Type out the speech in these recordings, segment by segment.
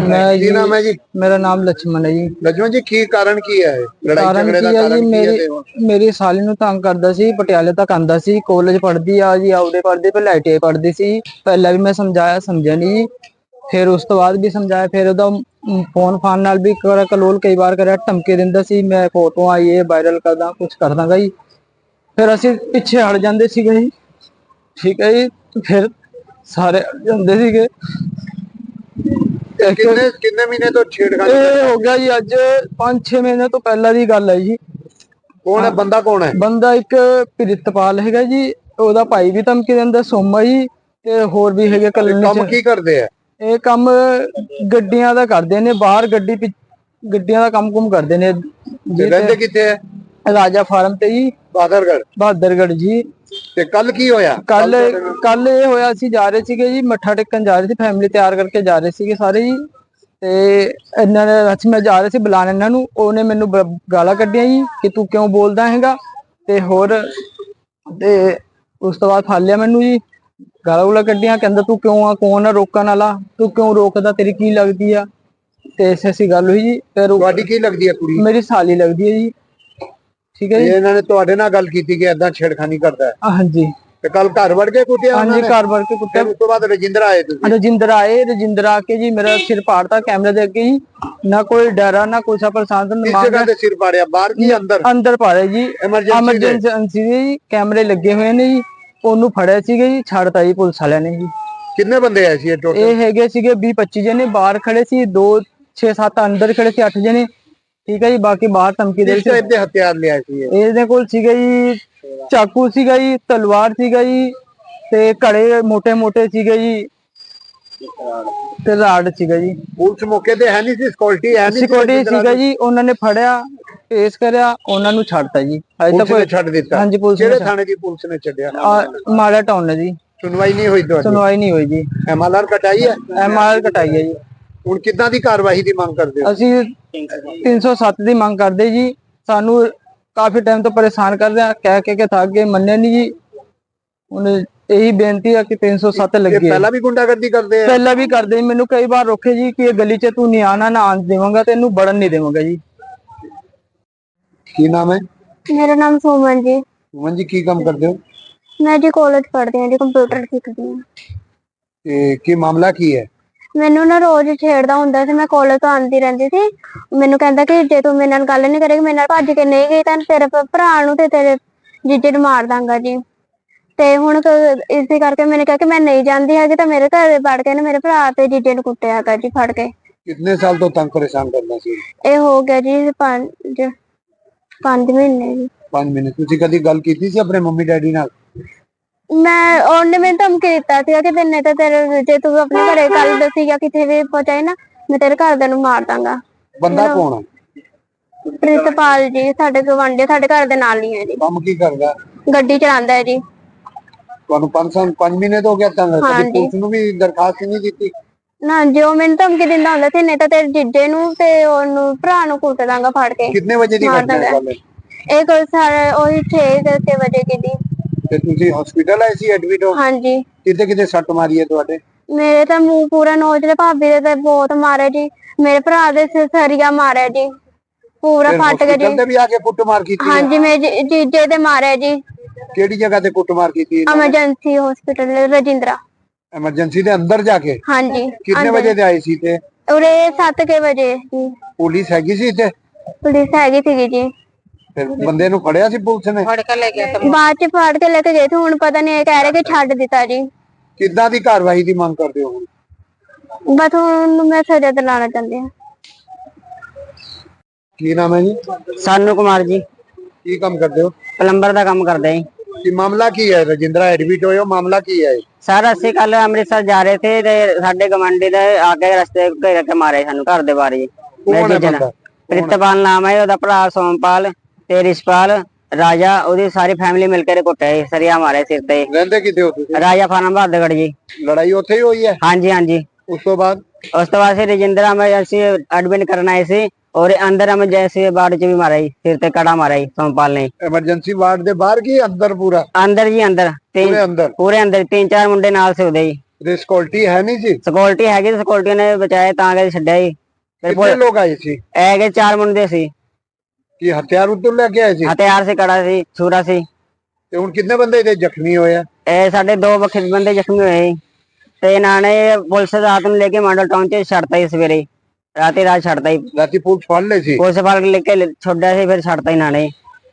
ਮੈਂ ਜੀ ਕੀ ਨਾਮ ਜੀ? ਮੇਰਾ ਨਾਮ ਲక్ష్ਮਣ ਹੈ ਜੀ। ਲਜਮਨ ਜੀ ਕੀ ਕਾਰਨ ਕੀ ਹੈ? ਲੜਾਈ ਕਾਰਨ ਦਾ ਕਾਰਨ ਮੇਰੀ ਮੇਰੀ ਸਾਲੀ ਨੂੰ ਤੰਗ ਕਰਦਾ ਸੀ ਪਟਿਆਲੇ ਤੱਕ ਆਂਦਾ ਸੀ ਕਾਲਜ ਪੜ੍ਹਦੀ ਆ ਜੀ ਆਉਦੇ ਪੜ੍ਹਦੀ ਪਹਿਲਾਂ ਆਈਟੀਆਈ ਪੜ੍ਹਦੀ ਸੀ। ਪਹਿਲਾਂ ਵੀ ਮੈਂ ਸਮਝਾਇਆ ਸਮਝਿਆ ਨਹੀਂ। ਫਿਰ ਉਸ ਤੋਂ ਬਾਅਦ ਵੀ ਸਮਝਾਇਆ ਫਿਰ ਉਹਦਾ ਫੋਨ ਫਾਨ ਨਾਲ ਵੀ ਕਰ ਕਲੋਲ ਕਈ ਵਾਰ ਕਰਿਆ ਧਮਕੇ ਦਿੰਦਾ ਸੀ ਮੈਂ ਫੋਟੋਆਂ ਇਹ ਵਾਇਰਲ ਕਰਦਾ ਕੁਝ ਕਰਦਾ ਦਾਂਗਾ ਜੀ। ਫਿਰ ਅਸੀਂ ਪਿੱਛੇ ਹਟ ਜਾਂਦੇ ਸੀਗੇ ਜੀ। ਠੀਕ ਹੈ ਜੀ? ਫਿਰ ਸਾਰੇ ਹਟ ਜਾਂਦੇ ਸੀਗੇ। ਕਿੰਨੇ ਕਿੰਨੇ ਮਹੀਨੇ ਤੋਂ ਛੇੜਖਾਨੀ ਇਹ ਹੋ ਗਿਆ ਜੀ ਅੱਜ 5-6 ਮਹੀਨੇ ਤੋਂ ਪਹਿਲਾਂ ਦੀ ਗੱਲ ਹੈ ਜੀ। ਕੌਣ ਹੈ? ਬੰਦਾ ਕੌਣ ਹੈ? ਬੰਦਾ ਇੱਕ ਪ੍ਰਿਤਪਾਲ ਹੈਗਾ ਜੀ ਉਹਦਾ ਭਾਈ ਵੀ ਧਮਕੀ ਦਿੰਦਾ ਸੋਮਾ ਜੀ ਤੇ ਹੋਰ ਵੀ ਹੈਗੇ ਕਲੋਨੀ ਕੰਮ ਕੀ ਕਰਦੇ ਆ? ਇਹ ਕੰਮ ਗੱਡੀਆਂ ਦਾ ਕਰਦੇ ਨੇ ਬਾਹਰ ਗੱਡੀ ਗੱਡੀਆਂ ਦਾ ਕੰਮ ਕੁਮ ਕਰਦੇ ਨੇ। ਰਹਿੰਦੇ ਕਿੱਥੇ ਹੈ ਰਾਜਾ ਫਾਰਮ ਤੇ ਜੀ। ਬਾਦਰਗੜ ਬਹਾਦਰਗੜ੍ਹ ਜੀ। ਤੇ ਕੱਲ ਕੀ ਹੋਇਆ? ਕੱਲ ਕੱਲ ਇਹ ਹੋਇਆ ਸੀ ਜਾ ਰਹੇ ਸੀਗੇ ਜੀ ਮੱਠਾ ਟੇਕਣ ਜਾ ਰਹੇ ਸੀ ਫੈਮਿਲੀ ਤਿਆਰ ਕਰਕੇ ਜਾ ਰਹੇ ਸੀਗੇ ਸਾਰੇ ਜੀ। ਤੇ ਇਹਨਾਂ ਨੇ ਅਸੀਂ ਮੈਂ ਜਾ ਰਹੇ ਸੀ ਬੁਲਾਣ ਇਹਨਾਂ ਨੂੰ ਉਹਨੇ ਮੈਨੂੰ ਗਾਲਾਂ ਕੱਢੀਆਂ ਜੀ ਕਿ ਤੂੰ ਕਿਉਂ ਬੋਲਦਾ ਹੈਗਾ? ਤੇ ਹੋਰ ਤੇ ਉਸ ਤੋਂ ਬਾਅਦ ਫੜ ਲਿਆ ਮੈਨੂੰ ਜੀ। ਗਾਲਾਂ ਗੁਲਾਂ ਕੱਢੀਆਂ ਕਹਿੰਦਾ ਤੂੰ ਕਿਉਂ ਆ ਕੌਣ ਆ ਰੋਕਣ ਵਾਲਾ? ਤੂੰ ਕਿਉਂ ਰੋਕਦਾ ਤੇਰੀ ਕੀ ਲੱਗਦੀ ਆ? ਤੇ ਐਸੀ ਗੱਲ ਹੋਈ ਜੀ ਫਿਰ ਉਹ- ਤੁਹਾਡੀ ਕੀ ਲੱਗਦੀ ਹੈ ਕੁੜੀ? ਮੇਰੀ ਸਾਲੀ ਲੱਗਦੀ ਹੈ ਜੀ। ਠੀਕ ਹੈ ਜੀ। ਇਹਨਾਂ ਨੇ ਤੁਹਾਡੇ ਨਾਲ ਗੱਲ ਕੀਤੀ ਕਿ ਏਦਾਂ ਛੇੜਖਾਨੀ ਕਰਦਾ ਹੈ। ਹਾਂਜੀ। ਤੇ ਕੱਲ ਘਰ ਵੜ ਕੇ ਕੁੱਟਿਆ ਹਾਂਜੀ ਘਰ ਵੜ ਕੇ ਕੁੱਟਿਆ। ਉਸ ਤੋਂ ਬਾਅਦ ਰਜਿੰਦਰ ਆਏ ਤੁਸੀਂ? ਰਜਿੰਦਰ ਆਏ ਰਜਿੰਦਰ ਆ ਕੇ ਜੀ ਮੇਰਾ ਸਿਰ ਪਾੜਤਾ ਕੈਮਰੇ ਦੇ ਅੱਗੇ ਹੀ ਨਾ ਕੋਈ ਡਰਾ ਨਾ ਕੁਛ ਪ੍ਰਸ਼ਾਸਨ ਕਿਸ ਮਾਰ ਜਗ੍ਹਾ ਤੇ ਸਿਰ ਪਾੜਿਆ? ਬਾਹਰ ਕੀ ਅੰਦਰ? ਅੰਦਰ ਪਾੜਿਆ ਜੀ। ਐਮਰਜੈਂਸੀ ਦੇ? ਦੇ ਜੀ ਕੈਮਰੇ ਲੱਗੇ ਹੋਏ ਨੇ ਜੀ। ਉਹਨੂੰ ਫੜਿਆ ਸੀਗਾ ਜੀ ਛੱਡਤਾ ਜੀ ਪੁਲਿਸ ਵਾਲਿਆਂ ਨੇ ਜੀ। ਕਿੰਨੇ ਬੰਦੇ ਆਏ ਸੀ ਇਹ ਟੋਟਲ ਇਹ ਹੈਗੇ ਸੀਗੇ 20 25 ਜਣੇ ਬਾਹਰ ਖੜੇ ਸੀ 2 6 7 ਅੰਦਰ ਖੜੇ ਸੀ 8 ਜਣੇ। ਠੀਕ ਹੈ ਜੀ ਬਾਕੀ ਬਾਹਰ ਧਮਕੀ ਦੇ ਇਸ ਦੇ ਹਥਿਆਰ ਲਿਆ ਸੀ ਇਹ। ਇਹਦੇ ਕੋਲ ਸੀਗਾ ਜੀ ਚਾਕੂ ਸੀਗਾ ਜੀ ਤਲਵਾਰ ਸੀਗਾ ਜੀ ਤੇ ਘੜੇ ਮੋٹے-ਮੋٹے ਸੀਗੇ ਜੀ ਤੇ ਰਾਡ ਸੀਗਾ ਜੀ। ਪੁਲਿਸ ਮੌਕੇ ਤੇ ਹੈ ਨਹੀਂ ਸੀ ਸਿਕਿਉਰਿਟੀ ਹੈ ਨਹੀਂ ਸਿਕਿਉਰਿਟੀ ਸੀਗਾ ਜੀ ਉਹਨਾਂ ਨੇ ਫੜਿਆ ਪੇਸ਼ ਕਰਿਆ ਉਹਨਾਂ ਨੂੰ ਛੱਡਤਾ ਜੀ। ਅਜੇ ਤੱਕ ਕੋਈ ਛੱਡ ਦਿੱਤਾ। ਹਾਂਜੀ ਪੁਲਿਸ ਕਿਹੜੇ ਥਾਣੇ ਦੀ ਪੁਲਿਸ ਨੇ ਛੱਡਿਆ? ਮਾੜਾ ਟਾਊਨ ਨੇ ਜੀ। ਸੁਣਵਾਈ ਨਹੀਂ ਹੋਈ ਤੁਹਾਡੀ? ਸੁਣਵਾਈ ਨਹੀਂ ਹੋਈ ਜੀ। ਐਮਐਲਆਰ ਕਟਾਈ ਹੈ? ਐਮਐਲਆਰ ਕਟਾਈ ਹੈ ਜੀ। ਹੁਣ ਕਿੱਦਾਂ ਦੀ ਕਾਰਵਾਈ ਦੀ ਮੰਗ ਕਰਦੇ ਹੋ? ਅਸੀਂ 307 ਦੀ ਮੰਗ ਕਰਦੇ ਜੀ। ਸਾਨੂੰ ਕਾਫੀ ਟਾਈਮ ਤੋਂ ਪਰੇਸ਼ਾਨ ਕਰ ਰਿਹਾ ਕਹਿ ਕਹਿ ਕੇ ਥੱਕ ਗਏ ਮੰਨੇ ਨਹੀਂ ਜੀ। ਹੁਣ ਇਹੀ ਬੇਨਤੀ ਹੈ ਕਿ 307 ਇਹ ਲੱਗੇ। ਪਹਿਲਾਂ ਵੀ ਗੁੰਡਾਗਰਦੀ ਕਰਦੇ ਆ? ਪਹਿਲਾਂ ਵੀ ਕਰਦੇ ਮੈਨੂੰ ਕਈ ਵਾਰ ਰੋਕੇ ਜੀ ਕਿ ਇਹ ਗਲੀ 'ਚ ਤੂੰ ਨਹੀਂ ਆਣਾ ਨਾ ਆਣ ਦੇਵਾਂਗਾ ਤੇ ਇਹਨੂੰ ਵੜਨ ਨਹੀਂ ਦੇਵਾਂਗਾ ਜੀ। ਕੀ ਨਾਮ ਹੈ? ਮੇਰਾ ਨਾਮ ਸੁਮਨ ਜੀ। ਸੁਮਨ ਜੀ ਕੀ ਕੰਮ ਕਰਦੇ ਹੋ? ਮੈਂ ਜੀ ਕਾਲਜ ਪੜ੍ਹਦੀ ਹਾਂ ਜੀ ਕੰਪਿਊਟਰ ਸਿੱਖਦੀ ਹਾਂ। ਤੇ ਕੀ ਮਾਮਲਾ ਕੀ ਹੈ? ਮੈਨੂੰ ਨਾ ਰੋਜ਼ ਛੇੜਦਾ ਹੁੰਦਾ ਸੀ ਮੈਂ ਕਾਲਜ ਤੋਂ ਆਉਂਦੀ ਰਹਿੰਦੀ ਸੀ। ਮੈਨੂੰ ਕਹਿੰਦਾ ਕਿ ਜੇ ਤੂੰ ਮੇਰੇ ਨਾਲ ਗੱਲ ਨਹੀਂ ਕਰੇਗੀ ਮੇਰੇ ਨਾਲ ਭੱਜ ਕੇ ਨਹੀਂ ਗਈ ਤਾਂ ਤੇਰੇ ਭ- ਭਰਾ ਨੂੰ ਤੇ ਤੇਰੇ ਜੀਜੇ ਨੂੰ ਮਾਰ ਦਾਂਗਾ ਜੀ। ਤੇ ਹੁਣ ਕ- ਇਸੇ ਕਰਕੇ ਮੈंने ਕਿਹਾ ਕਿ ਮੈਂ ਨਹੀਂ ਜਾਂਦੀ ਹੈਗੀ ਤਾਂ ਮੇਰੇ ਘਰ ਵੜ ਕੇ ਨਾ ਮੇਰੇ ਭਰਾ ਤੇ ਜੀਜੇ ਨੂੰ ਕੁੱਟਿਆ ਹੈਗਾ ਜੀ ਫੜ ਕੇ। ਕਿੰਨੇ ਸਾਲ ਤੋਂ ਤੰਗ ਪਰੇਸ਼ਾਨ ਕਰਦਾ ਸੀ? ਇਹ ਹੋ ਗਿਆ ਜੀ ਪੰਜ ਪੰਜ ਮਹੀਨੇ ਜੀ। 5 ਮਹੀਨੇ। ਤੁਸੀਂ ਕਦੀ ਗੱਲ ਕੀਤੀ ਸੀ ਆਪਣੇ ਮੰਮੀ ਡੈਡੀ ਨਾਲ? ਮੈਂ ਉਹਨੇ ਮੈਨੂੰ ਧਮਕੀ ਦਿੱਤਾ ਸੀਗਾ ਕਿ ਤੈਨੇ ਤਾਂ ਤੇਰੇ ਜੇ ਤੂੰ ਆਪਣੇ ਘਰੇ ਗੱਲ ਦੱਸੀ ਜਾਂ ਕਿਤੇ ਵੀ ਪਹੁੰਚਾਈ ਨਾ ਮੈਂ ਤੇਰੇ ਘਰਦਿਆਂ ਨੂੰ ਮਾਰ ਦਾਂਗਾ। ਬੰਦਾ ਕੌਣ ਹੈ ਪ੍ਰਿਤਪਾਲ ਜੀ ਸਾਡੇ ਗਵਾਂਢੀ ਸਾਡੇ ਘਰ ਦੇ ਨਾਲ ਹੀ ਹੈ ਜੀ। ਕੰਮ ਕੀ ਕਰਦਾ? ਗੱਡੀ ਚਲਾਉਂਦਾ ਹੈ ਜੀ। ਤੁਹਾਨੂੰ 5 ਸਾਲ 5 ਮਹੀਨੇ ਤੋਂ ਹੋ ਗਿਆ ਤੰਗ ਕਦੀ ਹਾਂਜੀ। ਪੁਲਿਸ ਨੂੰ ਵੀ ਦਰਖਾਸਤ ਨਹੀਂ ਦਿੱਤੀ? ਨਾ ਜੋ ਮੈਨੂੰ ਧਮਕੀ ਦਿੰਦਾ ਹੁੰਦਾ ਸੀ ਨਹੀਂ ਤਾਂ ਤੇਰੇ ਜੀਜੇ ਨੂੰ ਤੇ ਉਹਨੂੰ ਭਰਾ ਨੂੰ ਕੁੱਟ ਦਾਂਗਾ ਫੜ ਕੇ। ਕਿੰਨੇ ਵਜੇ ਦੀ ਮਾਰ ਘਟਨਾ ਹੈ ਇਹ ਕੋਈ ਸਾਰੇ ਉਹੀ 6 ਛੇ ਵਜੇ ਦੀ। ਤੇ ਤੁਸੀਂ ਹਸਪੀਟਲ ਆਏ ਸੀ ਐਡਮਿਟ ਹੋ? ਹਾਂਜੀ। ਕਿਤੇ ਕਿਤੇ ਸੱਟ ਮਾਰੀ ਹੈ ਤੁਹਾਡੇ? ਮੇਰੇ ਤਾਂ ਮੂੰਹ ਪੂਰਾ ਨੋਚ ਭਾਬੀ ਦੇ ਤੇ ਬਹੁਤ ਮਾਰਿਆ ਜੀ। ਮੇਰੇ ਭਰਾ ਦੇ ਸਿਰ ਸਰੀਆ ਮਾਰਿਆ ਜੀ। ਪੂਰਾ ਫਟ ਗਿਆ ਜੀ। ਤੇ ਵੀ ਆ ਕੇ ਕੁੱਟਮਾਰ ਕੀਤੀ ਹਾਂਜੀ ਮੇਰੇ ਜੀ- ਜੀਜੇ ਦੇ ਮਾਰਿਆ ਜੀ। ਕਿਹੜੀ ਜਗ੍ਹਾ ਤੇ ਕੁੱਟਮਾਰ ਕੀਤੀ ਐਮਰਜੈਂਸੀ ਹਸਪੀਟਲ ਰਜਿੰਦਰਾ। ਐਮਰਜੈਂਸੀ ਦੇ ਅੰਦਰ ਜਾ ਕੇ? ਹਾਂਜੀ ਕਿੰਨੇ ਵਜੇ ਤੇ ਆਏ ਸੀ ਤੇ ਉਰੇ 7 ਕੇ ਵਜੇ ਜੀ ਪੁਲਿਸ ਹੈਗੀ ਸੀ ਤੇ ਪੁਲਿਸ ਹੈਗੀ ਸੀਗੀ ਜੀ। ਫਿਰ ਬੰਦੇ ਨੂੰ ਫੜਿਆ ਸੀ ਪੁਲਿਸ ਨੇ? ਬਾਅਦ ਚ ਫਾੜ ਕੇ ਲੈ ਕੇ ਗਏ ਤੇ ਹੁਣ ਪਤਾ ਨਹੀਂ ਇਹ ਕਹਿ ਰਹੇ ਕਿ ਛੱਡ ਦਿੱਤਾ ਜੀ। ਕਿੱਦਾਂ ਦੀ ਕਾਰਵਾਈ ਦੀ ਮੰਗ ਕਰਦੇ ਹੋ ਹੁਣ? ਬਸ ਹੁਣ ਮੈਂ ਸਜ਼ਾ ਦਿਲਾਣਾ ਚਾਹੁੰਦੀ ਹਾਂ। ਕੀ ਨਾਮ ਹੈ ਜੀ? ਸਾਨੂ ਕੁਮਾਰ ਜੀ। ਕੀ ਕੰਮ ਕਰਦੇ ਹੋ? ਪਲੰਬਰ ਦਾ ਕੰਮ ਕਰਦੇ ਆਂ ਕੀ ਮਾਮਲਾ ਕੀ ਹੈ? ਰਜਿੰਦਰਾ ਐਡਮਿਟ ਹੋਏ ਹੋ ਮਾਮਲਾ ਕੀ ਹੈ ਸਰ ਅਸੀਂ ਕੱਲ ਅੰਮ੍ਰਿਤਸਰ ਜਾ ਰਹੇ ਸੀ ਤੇ ਸਾਡੇ ਗਵੰਡੀ ਦੇ ਆ ਕੇ ਰਸਤੇ ਘੇਰ ਕੇ ਮਾਰੇ ਸਾਨੂੰ ਘਰ ਦੇ ਬਾਹਰ ਜੀ ਕੌਣ ਹੈ। ਬੰਦਾ? ਪ੍ਰਿਤਪਾਲ ਨਾਮ ਹੈ ਉਹਦਾ ਭਰਾ ਸੋਮਪਾਲ। ਤੇ ਰਿਸ਼ਪਾਲ ਰਾਜਾ ਉਹਦੀ ਸਾਰੀ ਫੈਮਿਲੀ ਮਿਲ ਕੇ ਕੁੱਟੇ ਸਰੀਆ ਮਾਰੇ ਸਿਰ ਤੇ। ਰਹਿੰਦੇ ਕਿਤੇ ਹੋ ਤੁਸੀਂ? ਰਾਜਾ ਫਾਰਮ ਬਹਾਦਰਗੜ ਜੀ। ਲੜਾਈ ਉੱਥੇ ਹੀ ਹੋਈ ਹੈ? ਹਾਂਜੀ ਹਾਂਜੀ। ਉਸ ਤੋਂ ਬਾਅਦ? ਉਸ ਤੋਂ ਬਾਅਦ ਫਿਰ ਰਜਿੰਦਰ ਐਮਰਜੈਂਸੀ ਐਡਮਿਟ ਕਰਨ ਆਏ ਸੀ ਔਰ ਅੰਦਰ ਐਮਰਜੈਂਸੀ ਵਾਰਡ ਚ ਵੀ ਮਾਰਿਆ ਜੀ ਸਿਰ ਤੇ ਕੜਾ ਮਾਰਿਆ ਜੀ ਸੋਮਪਾਲ ਨੇ। ਐਮਰਜੈਂਸੀ ਵਾਰਡ ਦੇ ਬਾਹਰ ਕੀ ਅੰਦਰ ਪੂਰਾ? ਅੰਦਰ ਜੀ ਅੰਦਰ। ਪੂਰੇ ਅੰਦਰ? ਪੂਰੇ ਅੰਦਰ ਤਿੰਨ ਚਾਰ ਮੁੰਡੇ ਨਾਲ ਸੀ ਉਹਦੇ ਜੀ। ਤੇ ਸਿਕਿਉਰਿਟੀ ਹੈ ਨਹੀਂ ਸੀ ਸਿਕਿਉਰਿਟੀ ਹੈਗੀ ਸਿਕਿਉਰਿਟੀ ਨੇ ਬਚਾਏ ਤਾਂ ਕਿ ਛੱਡਿਆ ਜੀ। ਕਿੰਨੇ ਲੋਕ ਆਏ ਸੀ? ਹੈਗੇ ਚਾਰ ਮੁੰਡੇ ਸੀ। ਕੀ ਹਥਿਆਰ ਉੱਤੋਂ ਲੈ ਕੇ ਆਏ ਸੀ? ਹਥਿਆਰ ਸੀ ਕੜਾ ਸੀ ਛੁਰਾ ਸੀ। ਤੇ ਹੁਣ ਕਿੰਨੇ ਬੰਦੇ ਇਹਦੇ ਜ਼ਖਮੀ ਹੋਏ ਆ? ਇਹ ਸਾਡੇ ਦੋ ਵੱਖਰੇ ਬੰਦੇ ਜ਼ਖਮੀ ਹੋਏ ਸੀ। ਤੇ ਇਹਨਾਂ ਨੇ ਪੁਲਿਸ ਰਾਤ ਨੂੰ ਲੈ ਕੇ ਮਾਡਲ ਟਾਊਨ ਚ ਛੱਡਤਾ ਸੀ ਸਵੇਰੇ। ਰਾਤੀ ਰਾਤ ਛੱਡਤਾ ਸੀ ਰਾਤੀ ਪੁਲਿਸ ਫੜ ਲਏ ਸੀ? ਪੁਲਿਸ ਵਾਲ ਲੈ ਕੇ ਛੱਡਿਆ ਸੀ ਫਿਰ ਛੱਡਤਾ ਇਹਨਾਂ ਨੇ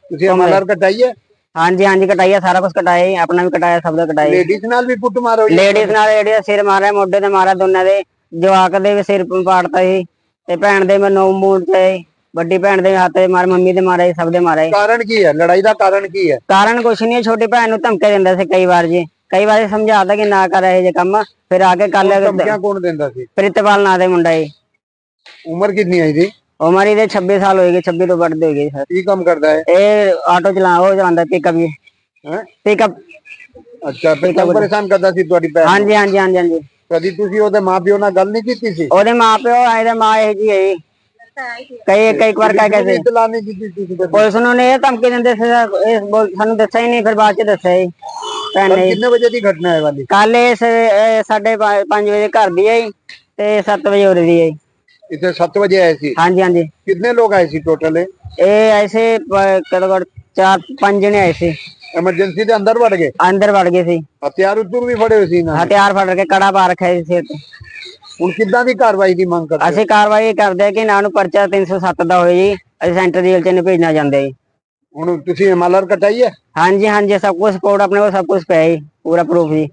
ਤੁਸੀਂ ਅਮਲਰ ਕਟਾਈ ਹੈ ਹਾਂਜੀ ਹਾਂਜੀ ਕਟਾਈਆ ਸਾਰਾ ਕੁਝ ਕਟਾਇਆ ਜੀ, ਆਪਣਾ ਵੀ ਕਟਾਇਆ ਸਭ ਦਾ ਕਟਾਇਆ ਲੇਡੀਜ਼ ਨਾਲ ਵੀ ਕੁੱਟ ਮਾਰੋ ਲੇਡੀਜ਼ ਨਾਲ ਜਿਹੜੇ ਸਿਰ ਮਾਰਿਆ ਮੋਢੇ ਤੇ ਮਾਰਿਆ ਦੋਨਾਂ ਦੇ। ਜਵਾਕ ਦੇ ਵੀ ਸਿਰ ਪਾੜਤਾ ਸੀ। ਤੇ ਭੈਣ ਦੇ ਮੈਨੂੰ ਮੂੰਹ ਤੇ ਵੱਡੀ ਭੈਣ ਦੇ ਹੱਥ ਮਾਰ ਮੰਮੀ ਦੇ ਮਾਰੇ ਸਭ ਦੇ ਮਾਰੇ। ਕਾਰਨ ਕੀ ਹੈ? ਲੜਾਈ ਦਾ ਕਾਰਨ ਕੀ ਹੈ? ਕਾਰਨ ਕੁਛ ਨਹੀਂ ਹੈ, ਛੋਟੀ ਭੈਣ ਨੂੰ ਧਮਕੇ ਦਿੰਦਾ ਸੀ ਕਈ ਵਾਰ ਜੀ। ਕਈ ਵਾਰ ਸਮਝਾਤਾ ਕਿ ਨਾ ਕਰ ਇਹ ਜੇ ਕੰਮ ਫਿਰ ਆ ਕੇ ਕਰ ਲਿਆ ਧਮਕੀਆਂ ਕੌਣ ਦਿੰਦਾ ਸੀ? ਪ੍ਰਿਤਪਾਲ ਨਾਂ ਦੇ ਮੁੰਡਾ ਜੀ। ਉਮਰ ਕਿੰਨੀ ਹੈ ਇਹਦੀ ਉਮਰ ਇਹਦੇ 26 ਸਾਲ ਹੋਏਗੇ 26 ਤੋਂ ਵੱਧ ਹੋਏਗੇ ਸਰ। ਕੀ ਕੰਮ ਕਰਦਾ ਹੈ ਇਹ ਆਟੋ ਚਲਾ ਉਹ ਚਲਾਉਂਦਾ ਪਿਕਅਪ ਜੀ। ਹੈਂ? ਪਿਕਅਪ ਅੱਛਾ ਫਿਰ ਤੰਗ ਪਰੇਸ਼ਾਨ ਕਰਦਾ ਸੀ ਤੁਹਾਡੀ ਭੈਣ? ਹਾਂਜੀ ਹਾਂਜੀ ਹਾਂਜੀ ਹਾਂਜੀ। ਕਦੀ ਤੁਸੀਂ ਉਹਦੇ ਮਾਪਿਓ ਨਾਲ ਗੱਲ ਨਹੀਂ ਕੀਤੀ ਸੀ? ਉਹਦੇ ਮਾਪਿਓ ਇਹਦੇ ਮਾਂ ਇਹ ਜੀ ਹੈ। ਕਈ ਕਈ ਵਾਰ ਕਹਿ ਕੇ ਇਤਲਾ ਨਹੀਂ ਕੀਤੀ ਤੁਸੀਂ ਕਦੇ? ਪੁਲਿਸ ਨੂੰ ਨੇ ਇਹ ਧਮਕੀ ਦਿੰਦੇ ਸੀ ਇਹ ਬੋਲ- ਸਾਨੂੰ ਦੱਸਿਆ ਹੀ ਨਹੀਂ ਫਿਰ ਬਾਅਦ ਚ ਦੱਸਿਆ ਜੀ ਭੈਣ ਨੇ ਕਿੰਨੇ ਵਜੇ ਦੀ ਘਟਨਾ ਹੈ ਵਾਲੀ? ਕੱਲ ਇਸ ਇਹ ਸਾਡੇ 5 ਵਜੇ ਘਰ ਦੀ ਜੀ ਤੇ 7 ਵਜੇ ਉਰੇ ਦੀ ਜੀ। ਇੱਥੇ 7 ਵਜੇ ਆਏ ਸੀ? ਹਾਂਜੀ ਹਾਂਜੀ। ਕਿੰਨੇ ਲੋਕ ਆਏ ਸੀ ਟੋਟਲ ਇਹ? ਐਸੇ ਕਦੋਂ ਚਾਰ ਪੰਜ ਜਣੇ ਆਏ ਸੀ। ਐਮਰਜੈਂਸੀ ਦੇ ਅੰਦਰ ਵੜ ਗਏ? ਅੰਦਰ ਵੜ ਗਏ ਸੀ। ਹਥਿਆਰ ਉੱਤੋਂ ਵੀ ਫੜੇ ਹੋਏ ਸੀ ਨਾ? ਹਥਿਆਰ ਫੜ ਕੇ ਕੜਾ ਪਾ ਰੱਖਿਆ ਸੀ ਸਿਰ ਤੇ। ਹੁਣ ਕਿੱਦਾਂ ਦੀ ਕਾਰਵਾਈ ਦੀ ਮੰਗ ਕਰਦੇ? ਅਸੀਂ ਕਾਰਵਾਈ ਕਰਦੇ ਹਾਂ ਕਿ ਨਾ ਨੂੰ ਪਰਚਾ 307 ਦਾ ਹੋਏ ਜੀ ਅਸੀਂ ਸੈਂਟਰ ਜੇਲ੍ਹ ਚ ਇਹਨੂੰ ਭੇਜਣਾ ਚਾਹੁੰਦੇ ਜੀ। ਹੁਣ ਤੁਸੀਂ ਹਿਮਾਲਰ ਕਟਾਈ ਹੈ? ਹਾਂਜੀ ਹਾਂਜੀ ਸਭ ਕੁਝ ਸਪੋਰਟ ਆਪਣੇ ਕੋਲ ਸਭ ਕੁਝ ਪਿਆ ਜੀ ਪੂਰਾ ਪ੍ਰੂਫ ਜੀ।